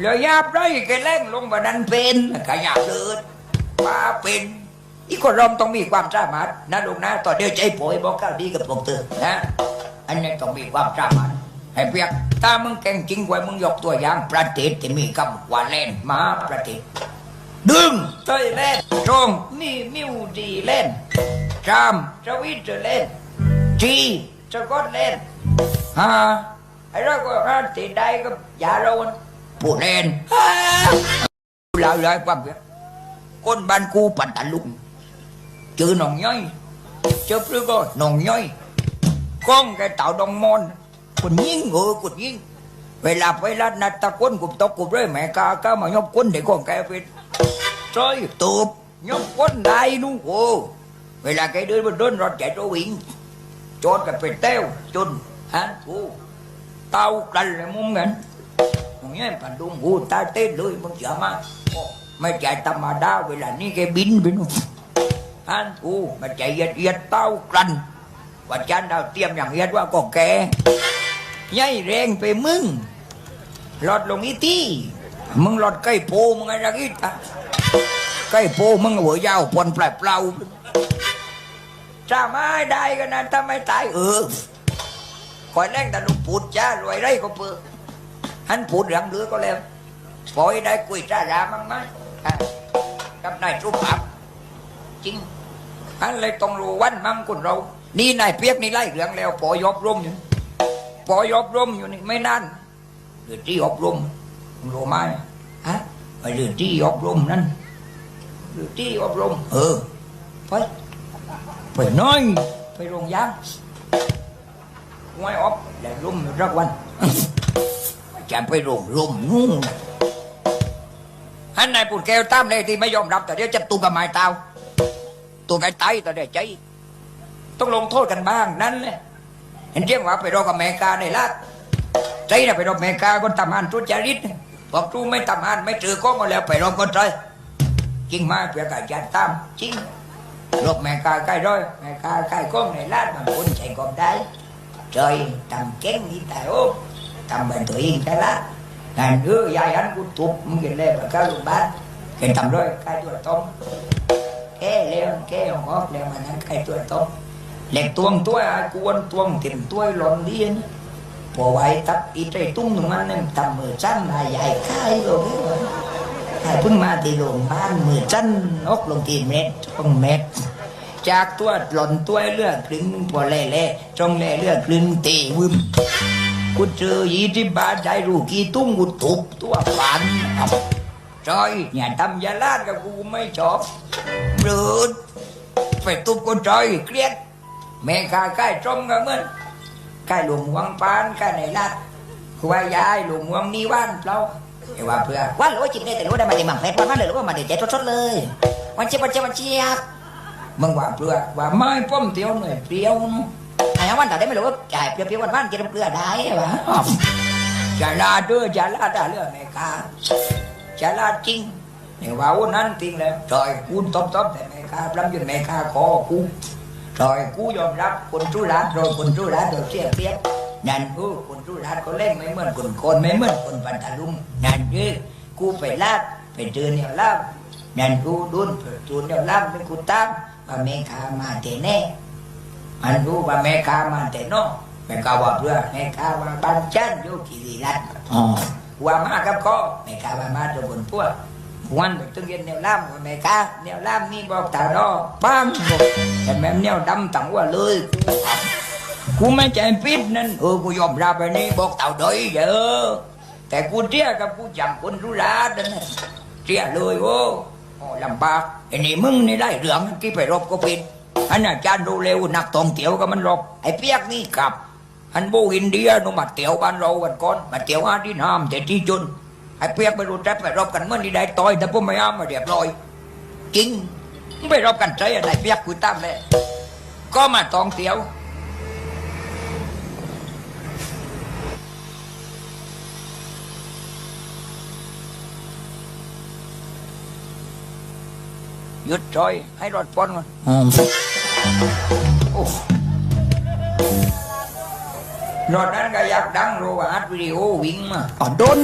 แล้วยาบไรแกแรงลงมาดันเป็นขยับเดินมาเป็นอีกคนรอมต้องมีความสามารถนะลูกนะต่อเดียวใจโผยบอกก้าวดีกับพวกเธอนะอันนี้ต้องมีความสามารถให้เปียกถ้ามึงเก่งจริงไว้มึงยกตัวอย่างประเทศที่มีคำว่าเล่นมาประเทศดึงเตยเล่นตรงนี่มิวดีเล่นจามสวิตเซอร์เล่นจีสกอตเล่นฮะไอ้เราก็ฮะติดได้ก็อย่าเรา ผู้เล่นฮ่าเรายความเพียคนบ้านกูปัตตาลุงเจอหนองย่อยเจอพรือก็หนองย่อยก้องแกเต่าดองมอนคนยิ่งเออคนยิ่งเวลาไปรัดนัดตะก้นกุบตกกุบเลยแม่กาก็มายกก้นเด็กของแกเป็น rồi tụp nhóm quân đại nu ồ vậy là cái đứa mà đơn rồi chạy trâu วิ่งจนกับเป็ดเต้วจนฮันกูเต้ากันเลยมึงเงิน เนี่ยปันดุงกูตาเต้นเลยมึงอย่ามาไม่ใจธรรมดาเวลานี้แกบินไปนู่นฮันกูมาใจเย็ดเย็ดเต้ากลันว่าจันดาวเราเตรียมอย่างเย็ดว่าก็แกยัยแรงไปมึงหลอดลงอีตี้มึงหลอดใกล้โพมึงไงรักอีตาใกล้โพมึงหัวยาวปนปลเปล่าจะไม่ได้กันนะถ้าไม่ตายเออคอยแรงแต่ลูกปูดจ้ารวยไรก็เปื่อ หันปูดเหลืองเรือก็แล้วปล่อยได้กุยจ้ารามั้งไหมกับนายจุ๊บปับจริงหันเลยต้องรู้วันมั่งคนเรา นี่นายเปียกนี่ไล่เหลืองแล้วปอยอบร่มอยู่ปอยอบร่มอยู่นี่ไม่นานหรือที่อบรมมึงรู้ไหมฮะไปหรือที่อบร่มนั่นหรือที่อบร่มเออไปไปน้อยไปโรงยางไว้อบแล้วรุมรักวัน จะไปโรงรุมนู่นฮันนายปุ่นแก้วตามเลยที่ไม่ยอมรับ แต่เดี๋ยวจะตูกับไม้เตาตัวไก่ไตแต่เดี๋ยวใจต้องลงโทษกันบ้างนั่นแหละเห็นเจียงว่าไปรอกับแมกาในลาดใจนะไปรอแมกาคนทำงานทุจริตบอกทูไม่ทำงานไม่ถือก้องมาแล้วไปรอคนใจจริงไหมเพื่อการจัดตามจริงลบแม่กาใกล้ร้อยแม่กาใกล้ก้องในลาดบางคนใช้กองได้ trời tầm kén đi tại ô tầm bệnh tự yên cái lá ngày nữa dài anh của tụt มึงกินเลยแบบก้าวลูกบ้านกินทำด้วยใกล้ตัวต้มแค่เลี้ยงแค่หอกเลี้ยงมันนั้นใกล้ตัวต้มเหล็กตวงตัวกวนตวงถิ่มตัวหล่นเดียนพอไว้ตัดอีใจตุ้งตรงนั้นนี่ยทำมือสั้นมาใหญ่ค่ายเลยถ้าเพิ่งมาที่โรงพยาบาลมือจันนกลงทีเม็ดช่องเม็ดจากตัวหล่นตัวเลือดครึ่งพอแล่แล่ช่องแล่เลือดครึ่งเตะวึม กูเจอยี่สิบบาทใจรูกี่ตุ้งกูทุบตัวฟันจอยอย่าทำยาลาดกับกูไม่ชอบหรือไปทุบกูจอยเครียดแม่ข้าใกล้จมกันเมือใกล้หลวงวังปานใกล้ไหนลาดกูว่ายายหลวงวังนี่ว่านเปล่าไอ้ว่าเพื่อวันหรือว่าจิบเนี่ยแต่รู้ได้มาเดี๋ยวหมังเพชรวันวันเลยหรือว่ามาเดี๋ยวจ๊สดๆเลยวันเจี๊ยบวันเจี๊ยบวันเจี๊ยบมึงว่าเปลือกว่าไม้ป้อมเตียวหน่อยเปรี้ยวเนอะ ไอ้ยังวันแต่ได้ไม่รู้ว่าจ่ายเพียวๆวันวันกินเกลือได้ปะอ้าจะลาด้อจะลาได้เรื่องไหนกาจะลาจริงเนี่ยว่าวันนั้นจริงแล้วจอยกูตบตบแต่ไม่กาพลัมยืนไม่กาคอกูจอยกูยอมรับคนทุรัสโดยคนทุรัสโดยเสียเปรียบนั่นกูคนทุรัสก็เล่นไม่เหมือนคนคนไม่เหมือนคนปันตะลุงนั่นคือกูไปลาดไปเจอเนี่ยลาดนั่นกูดุนไปจูนเนี่ยลาดเป็นกูตามว่าเมฆามาเตแน่ มันรู้ว่าแม่ค้ามาแต่นอกแม่ค้าว่าเพื่อแม่ค้าว่าบ้านจันอยู่กิริรัตน์อ๋อว่ามากับก็แม่ค้าว่ามาตัวบนพวกวันไปตึงเย็นแนวล่ามว่าแม่ค้าแนวล่ามนี่บอกตาดอบ้างบอกแต่แม่แนวดำตั้งว่าเลยกูเอากูไม่ใจปิดนั่นเออกูยอมรับไปนี่บอกเต่าดอยเยอะแต่กูเที่ยกับกูจำคนรู้ลาดนั่นน่ะเที่ยเลยโอ้โอ้ลำบากไอ้นี่มึงนี่ได้เรื่องที่ไปรบก็ผิด อันอาจารย์ดูเร็วนักท่องเที่ยวก็มันหรอกไอ้เปียกนี่กลับอันโบอินเดียนุมาเตียวบ้านเรากันก่อนมาเตียวอาที่น้ำแต่ที่จนไอ้เปียกไปรู้จักไปรบกันเมื่อนี่ได้ต่อยแต่พวกไม่เอามาเรียบร้อยจริงไม่รบกันใจอะไรเปียกกูตั้มเลยก็มาท่องเที่ยว หยุดจอย ให้รถพ้นก่อนอืมโอ้รถนั้นก็อยากดังรู้ว่าอัดวิดีโอวิ่งมาอ๋อโดน